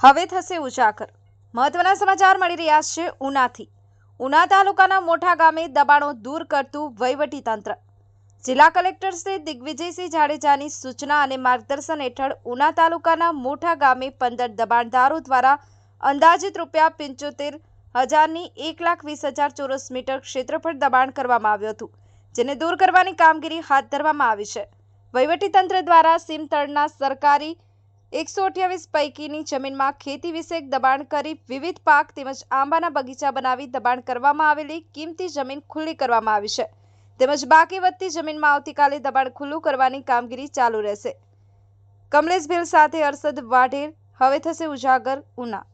હવે થશે ઉજાગર. મહત્વના સમાચાર મળી રહ્યા છે ઉનાથી. ઉના તાલુકાના મોટા ગામે દબાણો દૂર કરતું વહીવટી તંત્ર. જિલ્લા કલેક્ટર શ્રી દિગ્વિજયસિંહ જાડેજાની સૂચના અને માર્ગદર્શન હેઠળ ઉના તાલુકાના મોટા ગામે પંદર દબાણદારો દ્વારા અંદાજિત રૂપિયા પંચોતેર હજારની એક લાખ વીસ હજાર ચોરસ મીટર ક્ષેત્રફળ દબાણ કરવામાં આવ્યું હતું, જેને દૂર કરવાની કામગીરી હાથ ધરવામાં આવી છે. વહીવટીતંત્ર દ્વારા સીમતળના સરકારી એકસો અઠ્યાવીસ પૈકીની જમીનમાં ખેતી વિષયક દબાણ કરી વિવિધ પાક તેમજ આંબાના બગીચા બનાવી દબાણ કરવામાં આવેલી કિંમતી જમીન ખુલ્લી કરવામાં આવી છે. તેમજ બાકી વધતી જમીનમાં આવતીકાલે દબાણ ખુલ્લું કરવાની કામગીરી ચાલુ રહેશે. કમલેશ ભીલ સાથે અરસદ વાઢેર, હવે થશે ઉજાગર, ઉના.